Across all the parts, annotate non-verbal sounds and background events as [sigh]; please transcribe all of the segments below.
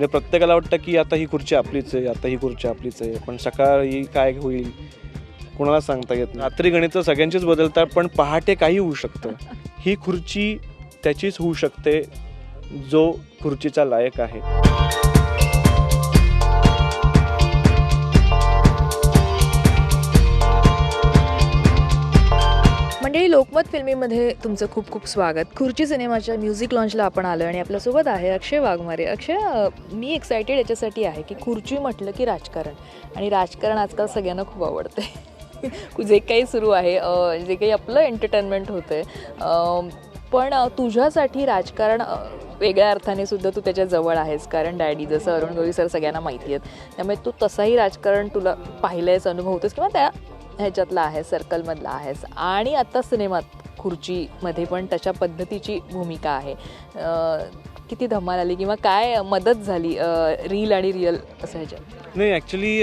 म्हणजे प्रत्येकाला वाटतं की आता ही खुर्ची आपलीच आहे आता ही खुर्ची आपलीच आहे पण सकाळी काय होईल? कोणाला सांगता येत नाही. रात्री गणित सगळ्यांचीच बदलतात पण पहाटे काही होऊ शकतं. ही खुर्ची त्याचीच होऊ शकते जो खुर्चीचा लायक आहे. मंडळी लोकमत फिल्मीमध्ये तुमचं खूप खूप स्वागत. खुर्ची सिनेमाच्या म्युझिक लॉन्चला आपण आलो आणि आपल्यासोबत आहे अक्षय वाघमारे. अक्षय मी एक्सायटेड याच्यासाठी आहे की खुर्ची म्हटलं की राजकारण. आणि राजकारण आजकाल सगळ्यांना खूप आवडते [laughs] जे काही सुरू आहे जे काही आपलं एंटरटेनमेंट होतं आहे पण तुझ्यासाठी राजकारण वेगळ्या अर्थाने सुद्धा तू त्याच्याजवळ आहेस. कारण डॅडी जसं अरुण गोळी सर सगळ्यांना माहिती आहेत. त्यामुळे तू तसाही राजकारण तुला पाहिलंयस अनुभवतोस किंवा त्या ह्याच्यातला आहे सर्कलमधला आहेस. आणि आता सिनेमात खुर्चीमध्ये पण तशा पद्धतीची भूमिका आहे. किती धमाल आली किंवा काय मदत झाली रील आणि रिअल असं ह्याच्यात? नाही ॲक्च्युली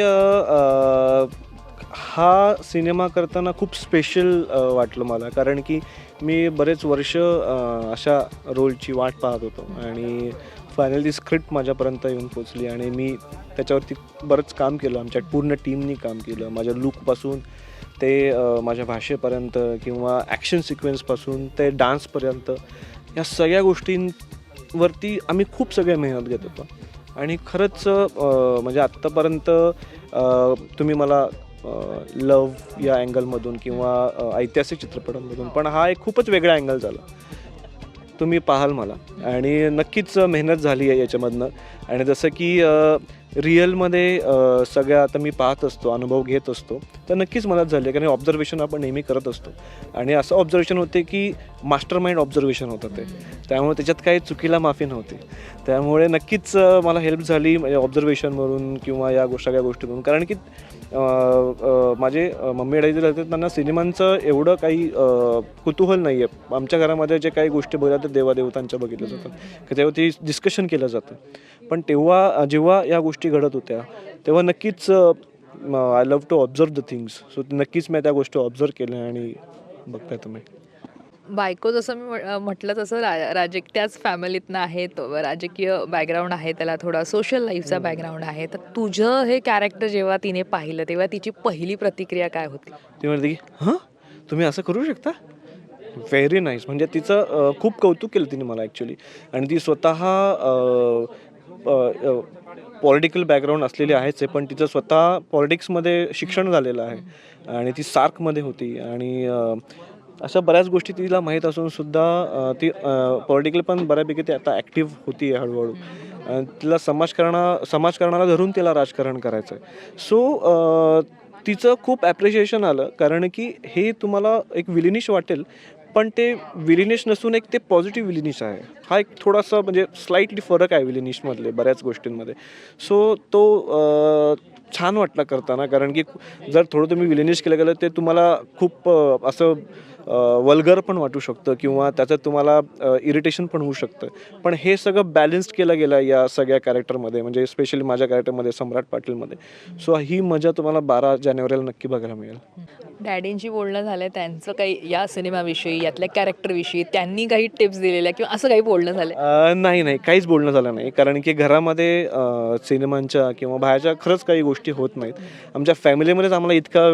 हा सिनेमा करताना खूप स्पेशल वाटलं मला. कारण की मी बरेच वर्ष अशा रोलची वाट पाहत होतो. आणि फायनली ती स्क्रिप्ट माझ्यापर्यंत येऊन पोचली आणि मी त्याच्यावरती बरंच काम केलं. आमच्या पूर्ण टीमनी काम केलं. माझ्या लुकपासून ते माझ्या भाषेपर्यंत किंवा ॲक्शन सिक्वेन्सपासून ते डान्सपर्यंत या सगळ्या गोष्टींवरती आम्ही खूप सगळे मेहनत घेत होतो. आणि खरंच म्हणजे आत्तापर्यंत तुम्ही मला लव या अँगलमधून किंवा ऐतिहासिक चित्रपटांमधून पण हा एक खूपच वेगळा अँगल झाला. तुम्ही पाहाल मला. आणि नक्कीच मेहनत झाली आहे याच्यामधनं. आणि जसं की रिअलमध्ये सगळ्या आता मी पाहत असतो अनुभव घेत असतो तर नक्कीच मदत झाली कारण ऑब्झर्वेशन आपण नेहमी करत असतो. आणि असं ऑब्झर्वेशन होते की मास्टर माइंड ऑब्झर्वेशन होतं ते. त्यामुळे त्याच्यात काही चुकीला माफी नव्हती. त्यामुळे नक्कीच मला हेल्प झाली ऑब्झर्वेशनवरून किंवा या गो सगळ्या गोष्टींवरून. कारण की माझे मम्मी डॅडी जे होते त्यांना सिनेमांचं एवढं काही कुतूहल नाही आहे आमच्या घरामध्ये जे काही गोष्टी बघितल्या तर देवादेवतांच्या बघितल्या जातात. की तेव्हा ते डिस्कशन केलं जातं. पण तेव्हा अ, जेव्हा या गोष्टी घडत होत्या तेव्हा नक्कीच I love to observe the things so नक्कीच मी त्या गोष्टी ऑब्झर्व केल्या आणि बघताय तुम्ही. बायको जसं मी म्हटलं तसं रा राजक त्याच फॅमिलीतनं आहे तो राजकीय बॅकग्राऊंड आहे त्याला थोडा सोशल लाईफचा बॅकग्राऊंड आहे. तर तुझं हे कॅरेक्टर जेव्हा तिने पाहिलं तेव्हा तिची पहिली प्रतिक्रिया काय होती? ती म्हणते की हां? तुम्ही असं करू शकता? व्हेरी नाईस म्हणजे तिचं खूप कौतुक केलं तिने मला ॲक्च्युली आणि ती स्वतः पॉलिटिकल बॅकग्राऊंड असलेली आहेच आहे पण तिचं स्वतः पॉलिटिक्समध्ये शिक्षण झालेलं आहे आणि ती सार्कमध्ये होती. आणि अशा बऱ्याच गोष्टी तिला माहीत असून सुद्धा ती पॉलिटिकल पण बऱ्यापैकी ती आता ॲक्टिव्ह होती आहे हळूहळू. आणि तिला समाजकारणा समाजकारणाला धरून तिला राजकारण करायचं आहे सो तिचं खूप ॲप्रिशिएशन आलं कारण की हे तुम्हाला एक विलिनिश वाटेल पण ते विलिनिश नसून एक ते पॉझिटिव्ह विलिनिश आहे. हा एक थोडासा म्हणजे स्लाइटली फरक आहे विलिनिशमधले बऱ्याच गोष्टींमध्ये. सो तो छान वाटला करताना कारण की जर थोडं तुम्ही विलिनिश केलं गेलं ते तुम्हाला खूप असं वल्गर पण वाटू शकतं किंवा त्याच्यात तुम्हाला इरिटेशन पण होऊ शकतं. पण हे सगळं बॅलन्स्ड केलं गेलं या सगळ्या कॅरेक्टरमध्ये म्हणजे स्पेशली माझ्या कॅरेक्टरमध्ये सम्राट पाटीलमध्ये. सो ही मजा तुम्हाला बारा जानेवारीला नक्की बघायला मिळेल. डॅडींशी बोलणं झालं त्यांचं काही या सिनेमाविषयी यातल्या कॅरेक्टरविषयी त्यांनी काही टिप्स दिलेल्या किंवा असं काही बोलणं झालं नाही नाही. काहीच बोलणं झालं नाही. कारण की घरामध्ये सिनेमांच्या किंवा बाहेरच्या खरंच काही गोष्टी होत नाहीत. आमच्या फॅमिलीमध्येच आम्हाला इतका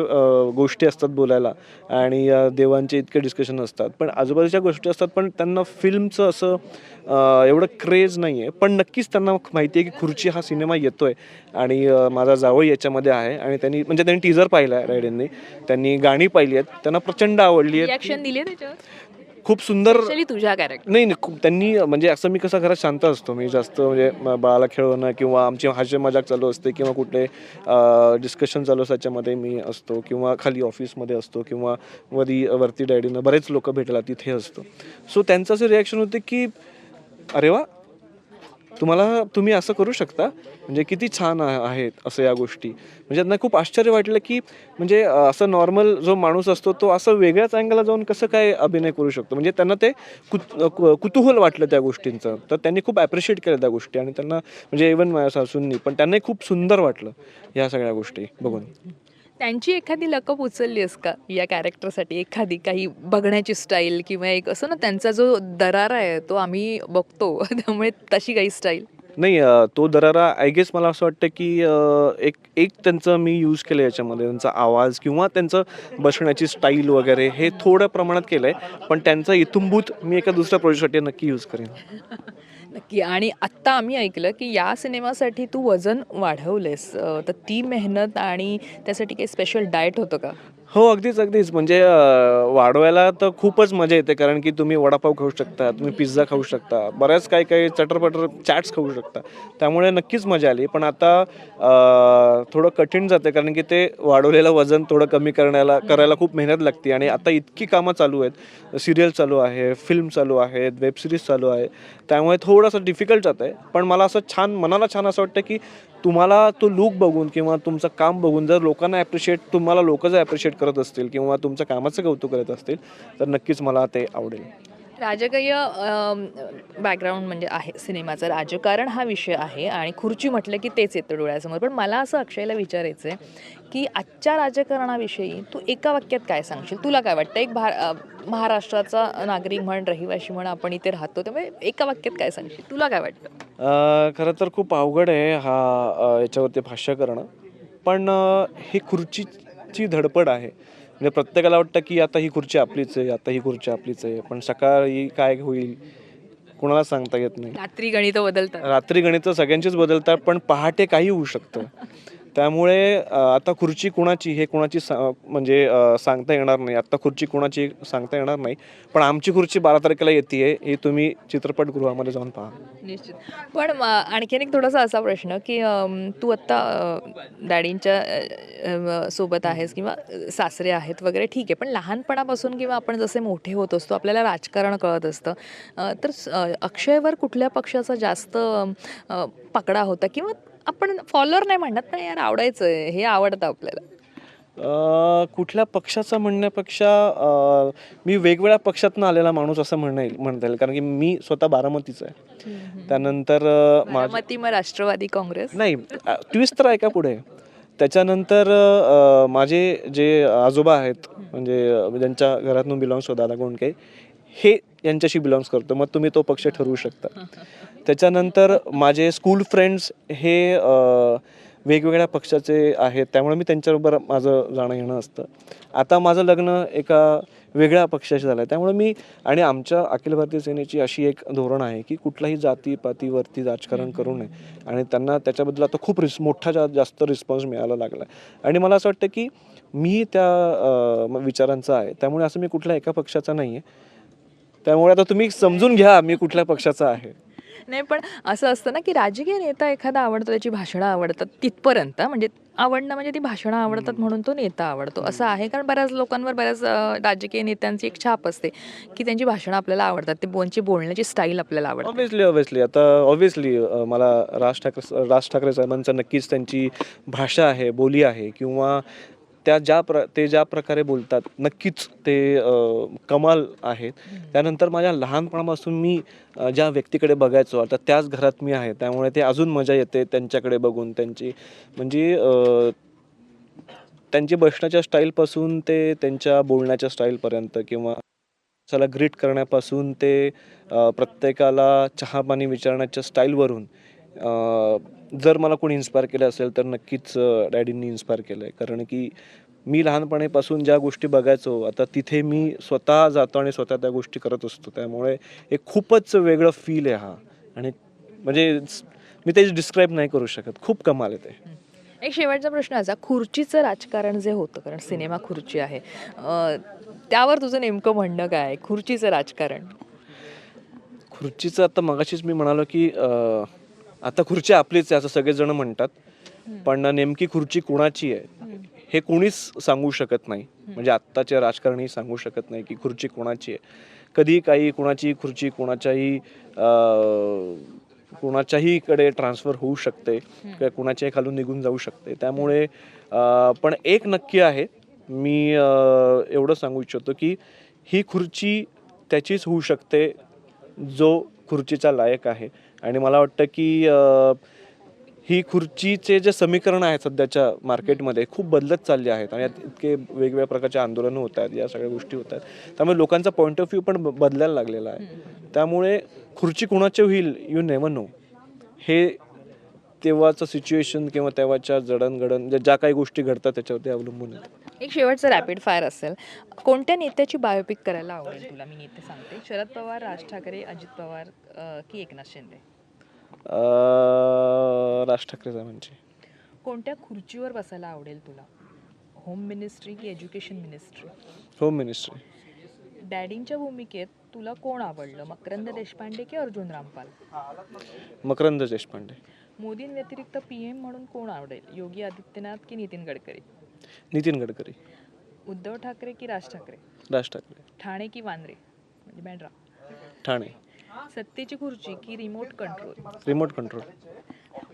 गोष्टी असतात बोलायला. आणि देवांचे इतके डिस्कशन असतात. पण आजूबाजूच्या गोष्टी असतात पण त्यांना फिल्मचं असं एवढं क्रेज नाही आहे पण नक्कीच त्यांना माहिती आहे की खुर्ची हा सिनेमा येतोय. आणि माझा जावई याच्यामध्ये आहे. आणि त्यांनी म्हणजे त्यांनी टीजर पाहिला आहे रायडेंनी त्यांनी गाणी पाहिली आहेत. त्यांना प्रचंड आवडली आहेत. खूप सुंदर तुझ्या कॅरेक्टर नाही नाही खूप त्यांनी म्हणजे असं मी कसं घरात शांत असतो. मी जास्त म्हणजे म- बाळाला खेळवणं किंवा आमची हास्य मजाक चालू असते किंवा कुठले डिस्कशन चालू असतं त्याच्यामध्ये मी असतो किंवा खाली ऑफिसमध्ये असतो किंवा वरी वरती डॅडीनं बरेच लोक भेटला तिथे असतो. सो त्यांचं असं रिॲक्शन होते की अरे वा तुम्हाला तुम्ही असं करू शकता. म्हणजे किती छान आहेत असं या गोष्टी. म्हणजे त्यांना खूप आश्चर्य वाटलं की म्हणजे असं नॉर्मल जो माणूस असतो तो असं वेगळ्याच अँगलला जाऊन कसं काय अभिनय करू शकतो? म्हणजे त्यांना ते कुत कु- कुतूहल वाटलं त्या गोष्टींचं. तर त्यांनी खूप ॲप्रिशिएट केलं त्या गोष्टी. आणि त्यांना म्हणजे इवन माझ्या सासूंनी पण त्यांनाही खूप सुंदर वाटलं ह्या सगळ्या गोष्टी बघून. त्यांची एखादी लकप उचललीस का या कॅरेक्टरसाठी एखादी काही बघण्याची स्टाईल किंवा एक असं ना त्यांचा जो दरारा आहे तो आम्ही बघतो. [laughs] त्यामुळे तशी काही स्टाईल नाही तो दरारा आय गेस मला असं वाटतं की एक एक त्यांचं मी यूज केलं याच्यामध्ये. त्यांचा आवाज किंवा त्यांचं बसण्याची स्टाईल वगैरे हे थोड्या प्रमाणात केलं आहे पण त्यांचा इथुंभूत मी एका दुसऱ्या प्रोजेक्टसाठी नक्की यूज करेन. [laughs] नक्की. आणि आत्ता आम्ही ऐकलं की या सिनेमासाठी तू वजन वाढवलेस. तर ती मेहनत आणि त्यासाठी काही स्पेशल डाएट होतं का? हो अगदीच अगदीच. म्हणजे वाढवायला तर खूपच मजा येते कारण की तुम्ही वडापाव खाऊ शकता तुम्ही पिझ्झा खाऊ शकता बऱ्याच काही काही चटरपटर चॅट्स खाऊ शकता. त्यामुळे नक्कीच मजा आली. पण आता थोडं कठीण जाते कारण की ते वाढवलेलं वजन थोडं कमी करण्याला करायला खूप मेहनत लागते. आणि आता इतकी कामं चालू आहेत. सिरियल चालू आहे फिल्म चालू आहेत वेब सिरीज चालू आहे. त्यामुळे थोडंसं डिफिकल्ट जात आहे पण मला असं छान मनाला छान असं वाटतं की तुम्हाला तो लुक बघून किंवा तुमचं काम बघून जर लोकांना ॲप्रिशिएट तुम्हाला लोक जर ॲप्रिशिएट करत असतील किंवा तुमच्या कामाचं कौतुक करत असतील तर नक्कीच मला ते आवडेल. राजकीय बॅकग्राऊंड म्हणजे आहे सिनेमाचं राजकारण हा विषय आहे आणि खुर्ची म्हटलं की तेच येतं डोळ्यासमोर. पण मला असं अक्षयला विचारायचं आहे की आजच्या राजकारणाविषयी तू एका वाक्यात काय सांगशील? तुला काय वाटतं? एक भा महाराष्ट्राचा नागरिक म्हण रहिवाशी म्हण आपण इथे राहतो त्यामुळे एका वाक्यात काय सांगशील? तुला काय वाटतं? खरं तर खूप अवघड आहे हा याच्यावरती भाष्य करणं. पण हे ही खुर्चीची धडपड आहे. म्हणजे प्रत्येकाला वाटतं की आता ही खुर्ची आपलीच आहे आता ही खुर्ची आपलीच आहे पण सकाळी काय होईल कुणाला सांगता येत नाही. रात्री गणित बदलतात. रात्री गणित सगळ्यांचीच बदलतात पण पहाटे काही होऊ शकतं. त्यामुळे आता खुर्ची कुणाची? हे कुणाची सा म्हणजे सांगता येणार नाही. आत्ता खुर्ची कुणाची सांगता येणार नाही. पण आमची खुर्ची बारा तारखेला येते हे तुम्ही चित्रपटगृहामध्ये जाऊन पहा. निश्चित. पण आणखीन एक थोडासा असा प्रश्न की तू आत्ता डॅडींच्या सोबत आहेस किंवा सासरे आहेत वगैरे ठीक आहे. पण लहानपणापासून किंवा आपण जसे मोठे होत असतो आपल्याला राजकारण कळत असतं. तर अक्षयवर कुठल्या पक्षाचा जास्त पकडा होता किंवा आपण फॉलोअर नाही म्हणत पण यार आवडायचं हे आवडतं आपल्याला. अ, कुठल्या पक्षाचं म्हणण्यापेक्षा अ, मी वेगवेगळ्या पक्षातून आलेला माणूस असं म्हणता येईल म्हणता येईल. कारण की मी स्वतः बारामतीचा आहे. त्यानंतर अ, बारामती मग राष्ट्रवादी काँग्रेस? नाही ट्विस्ट तर आहे का पुढे. त्याच्यानंतर अ, माझे जे आजोबा आहेत म्हणजे अ, ज्यांच्या घरातून बिलॉंग्स होता दादा कोंडके हे यांच्याशी बिलॉंग्स करतो. मग तुम्ही तो पक्ष ठरवू शकता. त्याच्यानंतर माझे स्कूल फ्रेंड्स हे वेगवेगळ्या पक्षाचे आहेत. त्यामुळे मी त्यांच्याबरोबर माझं जाणं येणं असतं. आता माझं लग्न एका वेगळ्या पक्षाशी झालं आहे त्यामुळे मी आणि आमच्या अखिल भारतीय सेनेची अशी एक धोरण आहे की कुठल्याही जातीपातीवरती राजकारण करू नये. आणि त्यांना त्याच्याबद्दल आता खूप रिस मोठा जा जास्त रिस्पॉन्स मिळायला लागला आहे आणि मला असं वाटतं की मी त्या विचारांचा आहे. त्यामुळे असं मी कुठल्या एका पक्षाचा नाही आहे त्यामुळे आता तुम्ही समजून घ्या मी कुठल्या पक्षाचा आहे. नाही पण असं असतं ना की राजकीय नेता एखादा आवडतो त्याची भाषणं आवडतात तिथपर्यंत म्हणजे आवडणं म्हणजे ती भाषणं आवडतात म्हणून तो नेता आवडतो. असं आहे कारण बऱ्याच लोकांवर बऱ्याच राजकीय नेत्यांची एक छाप असते की त्यांची भाषणं आपल्याला आवडतात ते त्यांची बोलण्याची स्टाईल आपल्याला आवडते. ऑब्व्हियसली ऑब्व्हियसली आता ऑब्व्हियसली मला राज ठाकरे राज ठाकरे साहेबांचं नक्कीच त्यांची भाषा आहे बोली आहे किंवा त्या ज्या प्र ते ज्या प्रकारे बोलतात नक्कीच ते कमाल आहेत. त्यानंतर माझ्या लहानपणापासून मी ज्या व्यक्तीकडे बघायचो आता त्याच घरात मी आहे. त्यामुळे ते अजून मजा येते त्यांच्याकडे बघून त्यांची म्हणजे त्यांची बसण्याच्या स्टाईलपासून ते त्यांच्या बोलण्याच्या स्टाईलपर्यंत किंवा त्याला ग्रीट करण्यापासून ते प्रत्येकाला चहा पाणी विचारण्याच्या स्टाईलवरून जर मला कोणी इन्स्पायर केलं असेल तर नक्कीच डॅडींनी इन्स्पायर केलं आहे कारण की मी लहानपणीपासून ज्या गोष्टी बघायचो आता तिथे मी स्वतः जातो आणि स्वतः त्या गोष्टी करत असतो. त्यामुळे एक खूपच वेगळं फील आहे हा. आणि म्हणजे मी ते डिस्क्राईब नाही करू शकत. खूप कमाल आहे ते. एक शेवटचा प्रश्न असा खुर्चीचं राजकारण जे होतं कारण सिनेमा खुर्ची आहे त्यावर तुझं नेमकं म्हणणं काय आहे? खुर्चीचं राजकारण. खुर्चीचं आता मगाशीच मी म्हणालो की आता खुर्ची आपलीच आहे असं सगळेजण म्हणतात. पण नेमकी खुर्ची कुणाची आहे हे कुणीच सांगू शकत नाही. म्हणजे आत्ताचे राजकारणी सांगू शकत नाही की खुर्ची कोणाची आहे. कधी काही कुणाची खुर्ची कुणाच्याही कुणाच्याही कडे ट्रान्सफर होऊ शकते किंवा कुणाच्याही खालून निघून जाऊ शकते. त्यामुळे पण एक नक्की आहे मी एवढं सांगू इच्छितो की ही खुर्ची त्याचीच होऊ शकते जो खुर्चीचा लायक आहे. आणि मला वाटतं की ही खुर्चीचे जे समीकरण आहेत सध्याच्या मार्केटमध्ये खूप बदलत चालले आहेत आणि यात इतके वेगवेगळ्या प्रकारचे आंदोलनं होत आहेत या सगळ्या गोष्टी होत आहेत. त्यामुळे लोकांचा पॉईंट ऑफ व्ह्यू पण ब- बदलायला लागलेला आहे. त्यामुळे खुर्ची कुणाची होईल? यू नेवर नो हे तेव्हाचं सिच्युएशन किंवा तेव्हाच्या जडणघडण ज्या- ज्या काही गोष्टी घडतात त्याच्यावरती अवलंबून येतं एक शेवटचं रॅपिड फायर असेल. कोणत्या नेत्याची बायोपिक करायला आवडेल तुला? मी नेते सांगते. शरद पवार राज ठाकरे अजित पवार की एकनाथ शिंदे? अं, राज ठाकरे साहेबांची. कोणत्या खुर्चीवर बसायला आवडेल तुला? होम मिनिस्ट्री की एज्युकेशन मिनिस्ट्री होम मिनिस्ट्री डॅडींच्या भूमिकेत तुला कोण आवडलं? मकरंद देशपांडे की अर्जुन रामपाल? मकरंद देशपांडे. मोदींव्यतिरिक्त पी एम म्हणून कोण आवडेल? योगी आदित्यनाथ की नितीन गडकरी? नितीन गडकरी. उद्धव ठाकरे की राज ठाकरे? राज ठाकरे. ठाणे की वांद्रे? म्हणजे बँड्रा ठाणे. सत्तेची खुर्ची की रिमोट कंट्रोल रिमोट कंट्रोल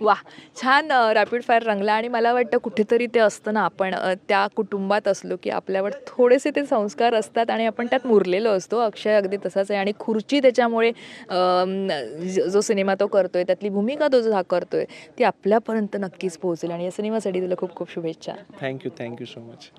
वा छान रॅपिड फायर रंगला आणि मला वाटतं कुठेतरी ते असतं ना आपण त्या कुटुंबात असलो की आपल्यावर थोडेसे ते संस्कार असतात आणि आपण त्यात मुरलेलो असतो. अक्षय अगदी तसाच आहे आणि खुर्ची त्याच्यामुळे जो सिनेमा तो करतोय त्यातली भूमिका तो जो हा करतोय ती आपल्यापर्यंत नक्कीच पोहोचेल आणि या सिनेमासाठी तुला खूप खूप शुभेच्छा. Thank you thank you so much